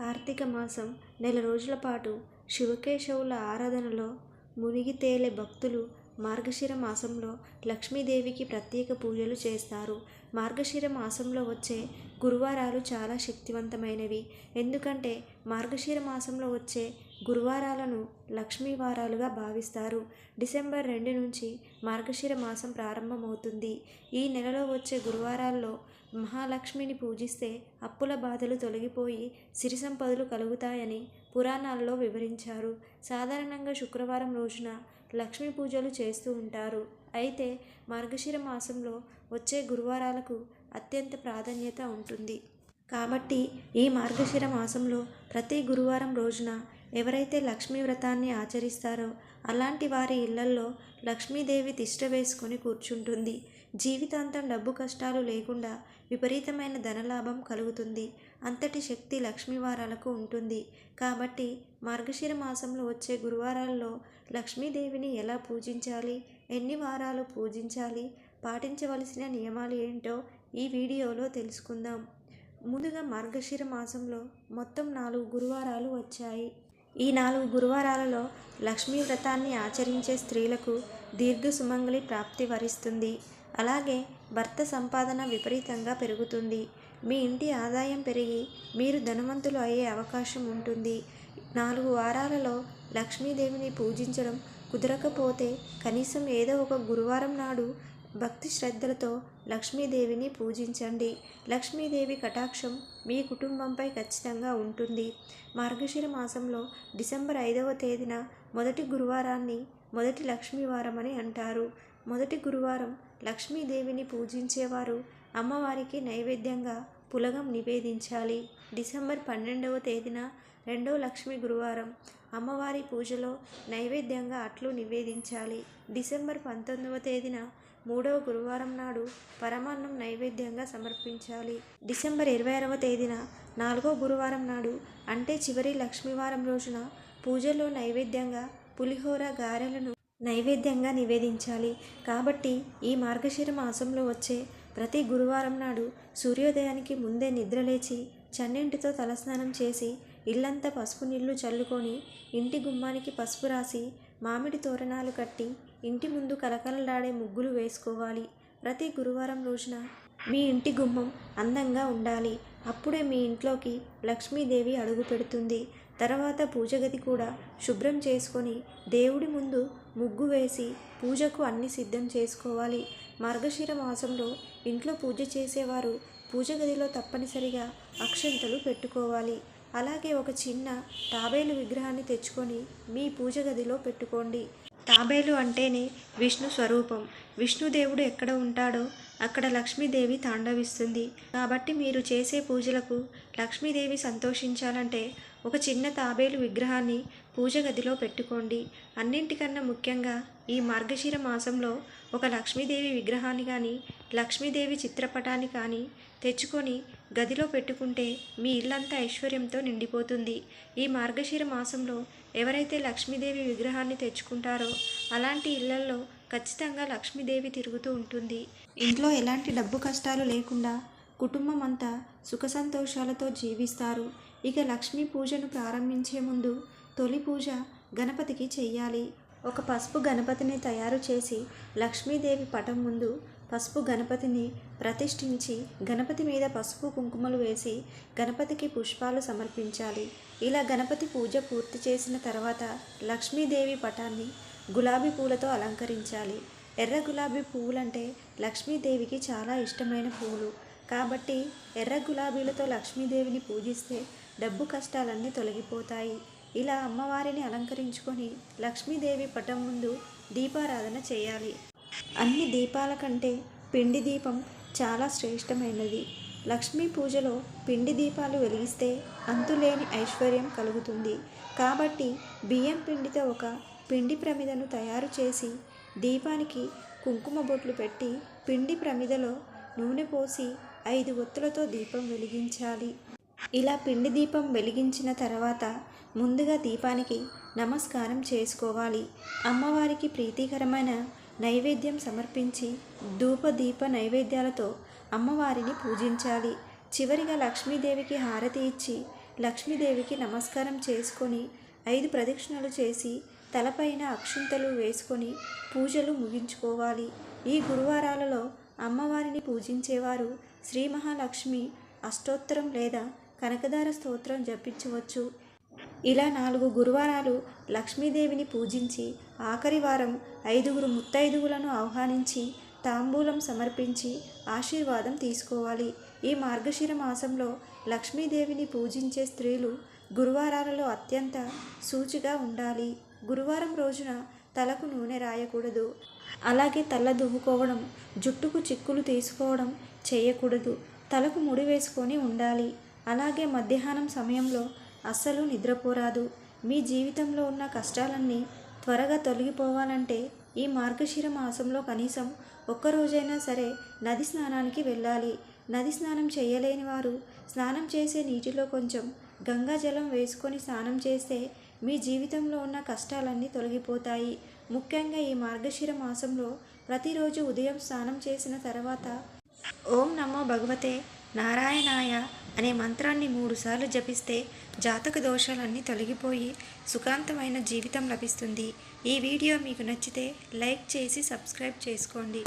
కార్తీక మాసం నెల రోజుల పాటు శివకేశవుల ఆరాధనలో మునిగి తేలే భక్తులు మార్గశిర మాసంలో లక్ష్మీదేవికి ప్రత్యేక పూజలు చేస్తారు. మార్గశిర మాసంలో వచ్చే గురువారాలు చాలా శక్తివంతమైనవి. ఎందుకంటే మార్గశిర మాసంలో వచ్చే గురువారాలను లక్ష్మీ వారాలుగా భావిస్తారు. డిసెంబర్ రెండు నుంచి మార్గశిర మాసం ప్రారంభమవుతుంది. ఈ నెలలో వచ్చే గురువారాల్లో మహాలక్ష్మిని పూజిస్తే అప్పుల బాధలు తొలగిపోయి సిరి సంపదలు కలుగుతాయని పురాణాల్లో వివరించారు. సాధారణంగా శుక్రవారం రోజున లక్ష్మీ పూజలు చేస్తూ ఉంటారు. అయితే మార్గశిర మాసంలో వచ్చే గురువారాలకు అత్యంత ప్రాధాన్యత ఉంటుంది. కాబట్టి ఈ మార్గశిర మాసంలో ప్రతి గురువారం రోజున ఎవరైతే లక్ష్మీ వ్రతాన్ని ఆచరిస్తారో అలాంటి వారి ఇళ్ళల్లో లక్ష్మీదేవి తిష్ట వేసుకొని కూర్చుంటుంది. జీవితాంతం డబ్బు కష్టాలు లేకుండా విపరీతమైన ధనలాభం కలుగుతుంది. అంతటి శక్తి లక్ష్మీవారాలకు ఉంటుంది. కాబట్టి మార్గశిర మాసంలో వచ్చే గురువారాల్లో లక్ష్మీదేవిని ఎలా పూజించాలి? ఎన్ని వారాలు పూజించాలి? పాటించవలసిన నియమాలు ఏంటో ఈ వీడియోలో తెలుసుకుందాం. ముందుగా మార్గశిర మాసంలో మొత్తం నాలుగు గురువారాలు వచ్చాయి. ఈ నాలుగు గురువారాలలో లక్ష్మీ వ్రతాన్ని ఆచరించే స్త్రీలకు దీర్ఘ సుమంగళి ప్రాప్తి వరిస్తుంది. అలాగే భర్త సంపాదన విపరీతంగా పెరుగుతుంది. మీ ఇంటి ఆదాయం పెరిగి మీరు ధనవంతులు అయ్యే అవకాశం ఉంటుంది. నాలుగు వారాలలో లక్ష్మీదేవిని పూజించడం కుదరకపోతే కనీసం ఏదో ఒక గురువారం నాడు భక్తి శ్రద్ధలతో లక్ష్మీదేవిని పూజించండి. లక్ష్మీదేవి కటాక్షం మీ కుటుంబంపై ఖచ్చితంగా ఉంటుంది. మార్గశిర మాసంలో డిసెంబర్ ఐదవ తేదీన మొదటి గురువారాన్ని మొదటి లక్ష్మీవారం అని అంటారు. మొదటి గురువారం లక్ష్మీదేవిని పూజించేవారు అమ్మవారికి నైవేద్యంగా పులగం నివేదించాలి. డిసెంబర్ పన్నెండవ తేదీన రెండవ లక్ష్మీ గురువారం అమ్మవారి పూజలో నైవేద్యంగా అట్లు నివేదించాలి. డిసెంబర్ పంతొమ్మిదవ తేదీన మూడవ గురువారం నాడు పరమాన్నం నైవేద్యంగా సమర్పించాలి. డిసెంబర్ ఇరవై ఆరవ తేదీన నాలుగో గురువారం నాడు అంటే చివరి లక్ష్మీవారం రోజున పూజలో నైవేద్యంగా పులిహోర గారెలను నైవేద్యంగా నివేదించాలి. కాబట్టి ఈ మార్గశిర మాసంలో వచ్చే ప్రతి గురువారం నాడు సూర్యోదయానికి ముందే నిద్రలేచి చన్నింటితో తలస్నానం చేసి ఇల్లంతా పసుపు నీళ్ళు చల్లుకొని ఇంటి గుమ్మానికి పసుపు రాసి మామిడి తోరణాలు కట్టి ఇంటి ముందు కలకలలాడే ముగ్గులు వేసుకోవాలి. ప్రతి గురువారం రోజున మీ ఇంటి గుమ్మం అందంగా ఉండాలి. అప్పుడే మీ ఇంట్లోకి లక్ష్మీదేవి అడుగు పెడుతుంది. తర్వాత పూజగది కూడా శుభ్రం చేసుకొని దేవుడి ముందు ముగ్గు వేసి పూజకు అన్ని సిద్ధం చేసుకోవాలి. మార్గశిర మాసంలో ఇంట్లో పూజ చేసేవారు పూజ గదిలో తప్పనిసరిగా అక్షంతలు పెట్టుకోవాలి. అలాగే ఒక చిన్న తాబేలు విగ్రహాన్ని తెచ్చుకొని మీ పూజ గదిలో పెట్టుకోండి. తాబేలు అంటేనే విష్ణు స్వరూపం. విష్ణుదేవుడు ఎక్కడ ఉంటాడో అక్కడ లక్ష్మీదేవి తాండవిస్తుంది. కాబట్టి మీరు చేసే పూజలకు లక్ష్మీదేవి సంతోషించాలంటే ఒక చిన్న తాబేలు విగ్రహాన్ని పూజ గదిలో పెట్టుకోండి. అన్నింటికన్నా ముఖ్యంగా ఈ మార్గశిర మాసంలో ఒక లక్ష్మీదేవి విగ్రహాన్ని కానీ లక్ష్మీదేవి చిత్రపటాన్ని కానీ తెచ్చుకొని గదిలో పెట్టుకుంటే మీ ఇల్లంతా ఐశ్వర్యంతో నిండిపోతుంది. ఈ మార్గశిర మాసంలో ఎవరైతే లక్ష్మీదేవి విగ్రహాన్ని తెచ్చుకుంటారో అలాంటి ఇళ్ళల్లో ఖచ్చితంగా లక్ష్మీదేవి తిరుగుతూ ఉంటుంది. ఇంట్లో ఎలాంటి డబ్బు కష్టాలు లేకుండా కుటుంబం అంతా సుఖ సంతోషాలతో జీవిస్తారు. ఇక లక్ష్మీ పూజను ప్రారంభించే ముందు తొలి పూజ గణపతికి చెయ్యాలి. ఒక పసుపు గణపతిని తయారు చేసి లక్ష్మీదేవి పటం ముందు పసుపు గణపతిని ప్రతిష్ఠించి గణపతి మీద పసుపు కుంకుమలు వేసి గణపతికి పుష్పాలు సమర్పించాలి. ఇలా గణపతి పూజ పూర్తి చేసిన తర్వాత లక్ష్మీదేవి పటాన్ని గులాబీ పూలతో అలంకరించాలి. ఎర్ర గులాబీ పువ్వులంటే లక్ష్మీదేవికి చాలా ఇష్టమైన పువ్వులు కాబట్టి ఎర్ర గులాబీలతో లక్ష్మీదేవిని పూజిస్తే డబ్బు కష్టాలన్నీ తొలగిపోతాయి. ఇలా అమ్మవారిని అలంకరించుకొని లక్ష్మీదేవి పటం ముందు దీపారాధన చేయాలి. అన్ని దీపాల కంటే పిండి దీపం చాలా శ్రేష్టమైనది. లక్ష్మీ పూజలో పిండి దీపాలు వెలిగిస్తే అంతులేని ఐశ్వర్యం కలుగుతుంది. కాబట్టి బియ్యం పిండితో ఒక పిండి ప్రమిదను తయారు చేసి దీపానికి కుంకుమ బొట్లు పెట్టి పిండి ప్రమిదలో నూనె పోసి ఐదు ఒత్తులతో దీపం వెలిగించాలి. ఇలా పిండి దీపం వెలిగించిన తర్వాత ముందుగా దీపానికి నమస్కారం చేసుకోవాలి. అమ్మవారికి ప్రీతికరమైన నైవేద్యం సమర్పించి ధూపదీప నైవేద్యాలతో అమ్మవారిని పూజించాలి. చివరిగా లక్ష్మీదేవికి హారతి ఇచ్చి లక్ష్మీదేవికి నమస్కారం చేసుకొని ఐదు ప్రదక్షిణలు చేసి తలపైన అక్షింతలు వేసుకొని పూజలు ముగించుకోవాలి. ఈ గురువారాలలో అమ్మవారిని పూజించేవారు శ్రీ మహాలక్ష్మి అష్టోత్తరం లేదా కనకదార స్తోత్రం జపించవచ్చు. ఇలా నాలుగు గురువారాలు లక్ష్మీదేవిని పూజించి ఆఖరి వారం ఐదుగురు ముత్తైదువులను ఆహ్వానించి తాంబూలం సమర్పించి ఆశీర్వాదం తీసుకోవాలి. ఈ మార్గశిర మాసంలో లక్ష్మీదేవిని పూజించే స్త్రీలు గురువారాలలో అత్యంత సూచిగా ఉండాలి. గురువారం రోజున తలకు నూనె రాయకూడదు. అలాగే తల దువ్వుకోవడం జుట్టుకు చిక్కులు తీసుకోవడం చేయకూడదు. తలకు ముడి వేసుకొని ఉండాలి. అలాగే మధ్యాహ్నం సమయంలో అస్సలు నిద్రపోరాదు. మీ జీవితంలో ఉన్న కష్టాలన్నీ త్వరగా తొలగిపోవాలంటే ఈ మార్గశిర మాసంలో కనీసం ఒక్కరోజైనా సరే నది స్నానానికి వెళ్ళాలి. నది స్నానం చేయలేని వారు స్నానం చేసే నీటిలో కొంచెం గంగా జలం వేసుకొని స్నానం చేస్తే మీ జీవితంలో ఉన్న కష్టాలన్నీ తొలగిపోతాయి. ముఖ్యంగా ఈ మార్గశిర మాసంలో ప్రతిరోజు ఉదయం స్నానం చేసిన తర్వాత ఓం నమో భగవతే నారాయణాయ అనే మంత్రాన్ని మూడుసార్లు జపిస్తే జాతక దోషాలన్నీ తొలగిపోయి సుఖాంతమైన జీవితం లభిస్తుంది. ఈ వీడియో మీకు నచ్చితే లైక్ చేసి సబ్స్క్రైబ్ చేసుకోండి.